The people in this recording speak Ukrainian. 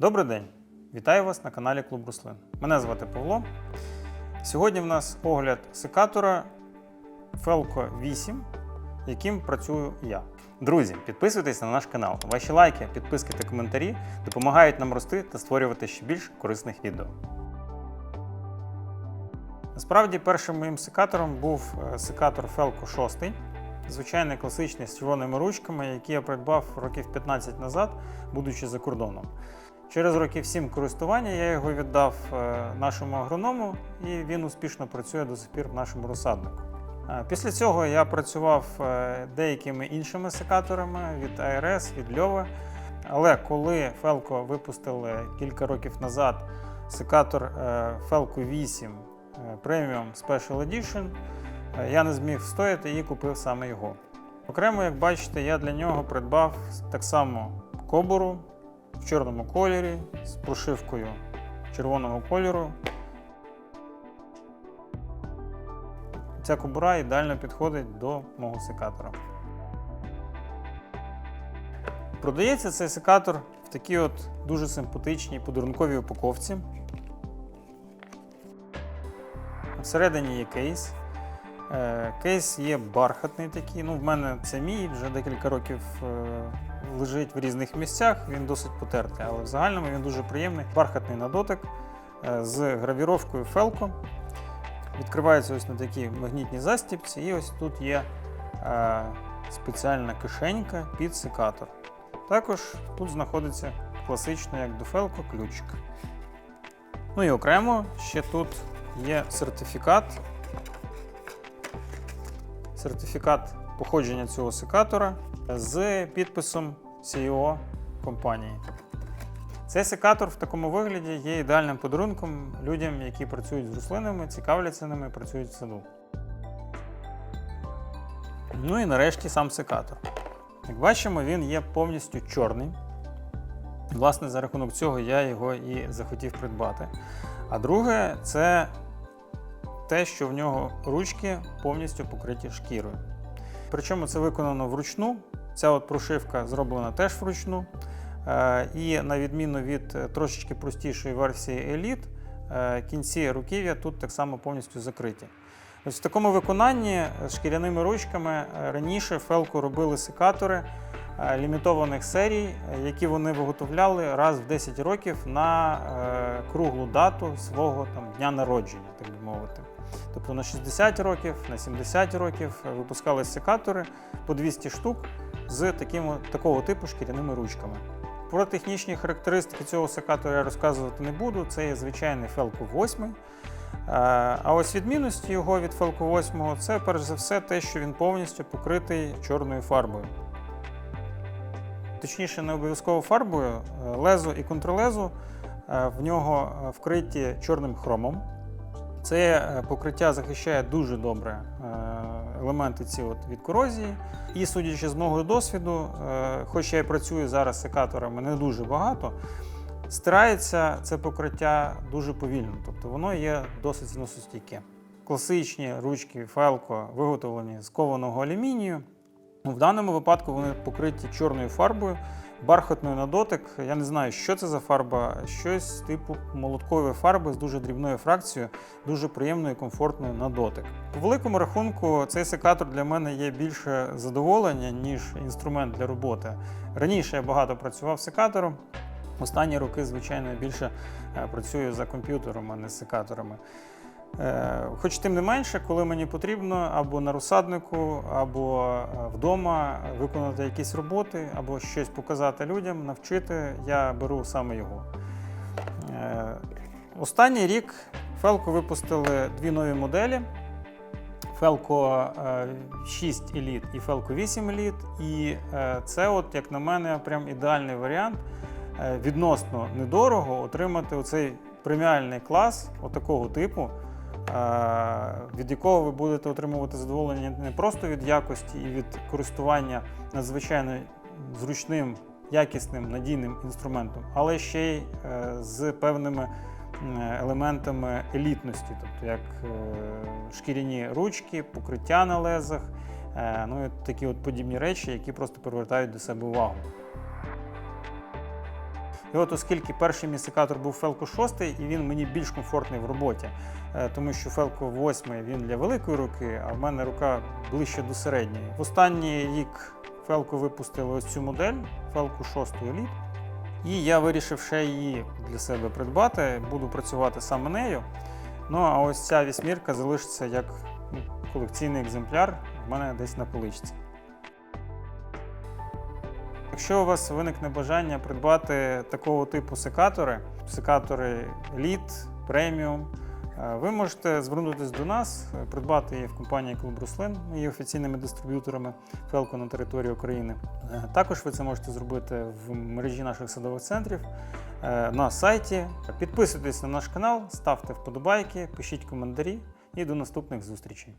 Добрий день! Вітаю вас на каналі Клуб Руслин. Мене звати Павло. Сьогодні в нас огляд секатора Felco 8, яким працюю я. Друзі, підписуйтесь на наш канал. Ваші лайки, підписки та коментарі допомагають нам рости та створювати ще більш корисних відео. Насправді, першим моїм секатором був е, секатор Felco 6. Звичайний класичний з червоними ручками, який я придбав років 15 назад, будучи за кордоном. Через років 7 користування я його віддав е, нашому агроному, і він успішно працює до сих пір в нашому розсаднику. Е, Після цього я працював е, деякими іншими секаторами від ARS, від Льова. Але коли Felco випустили кілька років назад секатор Felco 8 е, Premium Special Edition, я не зміг встояти і купив саме його. Окремо, як бачите, я для нього придбав так само кобуру в чорному кольорі з прошивкою червоного кольору. Ця кобура ідеально підходить до мого секатора. Продається цей секатор в такій от дуже симпатичній подарунковій упаковці. Всередині є кейс. Е, Кейс є бархатний такий. Ну, в мене це мій, вже декілька років е, лежить в різних місцях, він досить потертий, але в загальному він дуже приємний. Бархатний на дотик е, з гравіровкою Felco. Відкривається ось на такій магнітній застіпці, і ось тут є спеціальна кишенька під секатор. Також тут знаходиться класично, як до Felco, ключик. Ну і окремо ще тут є сертифікат. Сертифікат походження цього секатора з підписом CEO компанії. Цей секатор в такому вигляді є ідеальним подарунком людям, які працюють з рослинами, цікавляться ними, працюють в саду. Ну і нарешті сам секатор. Як бачимо, він є повністю чорний. Власне, за рахунок цього я його і захотів придбати. А друге, це те, що в нього ручки повністю покриті шкірою. Причому це виконано вручну. Ця от прошивка зроблена теж вручну. Е, І на відміну від е, трошечки простішої версії Elite, е, кінці руків'я тут так само повністю закриті. Ось в такому виконанні е, з шкіряними ручками е, раніше Felco робили секатори е, лімітованих серій, е, які вони виготовляли раз в 10 років на е, круглу дату свого там, дня народження, так би мовити. Тобто на 60 років, на 70 років е, випускали секатори по 200 штук з таким, такого типу шкіряними ручками. Про технічні характеристики цього секатора я розказувати не буду. Це є звичайний Felco 8. Е, А ось відмінності його від Felco 8 це перш за все те, що він повністю покритий чорною фарбою. Точніше, не обов'язково фарбою, е, лезо і контрлезо в нього вкриті чорним хромом. Це е, покриття захищає дуже добре е, елементи ці от від корозії. І судячи з мого досвіду, е, хоч я і працюю зараз секаторами не дуже багато, стирається це покриття дуже повільно, тобто воно є досить зносостійке. Класичні ручки Felco виготовлені з кованого алюмінію. В даному випадку вони покриті чорною фарбою, бархатною на дотик. Я не знаю, що це за фарба, щось типу молоткової фарби з дуже дрібною фракцією, дуже приємною і комфортною на дотик. По великому рахунку, цей секатор для мене є більше задоволення, ніж інструмент для роботи. Раніше я багато працював секатором. Останні роки, звичайно, більше е, працюю за комп'ютером, а не секаторами. Е, Хоч тим не менше, коли мені потрібно або на розсаднику, або е, вдома виконати якісь роботи, або щось показати людям, навчити, я беру саме його. Е, Останній рік Felco випустили дві нові моделі. Е, 6 Elite і Felco 8 Elite. І це, от, як на мене, прям ідеальний варіант відносно недорого отримати оцей преміальний клас отакого типу, від якого ви будете отримувати задоволення не просто від якості і від користування надзвичайно зручним, якісним, надійним інструментом, але ще й е, з певними елементами елітності, тобто як е, шкіряні ручки, покриття на лезах, е, ну і такі от подібні речі, які просто привертають до себе увагу. І от оскільки перший мій секатор був Фелко 6, і він мені більш комфортний в роботі, е, тому що Фелко 8 він для великої руки, а в мене рука ближче до середньої. В останній рік Фелко випустили ось цю модель Фелко 6 Elite. І я вирішив ще її для себе придбати, буду працювати саме нею. Ну а ось ця вісьмірка залишиться як ну, колекційний екземпляр в мене десь на поличці. Якщо у вас виникне бажання придбати такого типу секатори, секатори Elite, Premium, е, ви можете звернутися до нас, придбати її в компанії Клуб Руслин, є офіційними дистриб'юторами Фелко на території України. Е, Також ви це можете зробити в мережі наших садових центрів е, на сайті. Підписуйтесь на наш канал, ставте вподобайки, пишіть коментарі і до наступних зустрічей.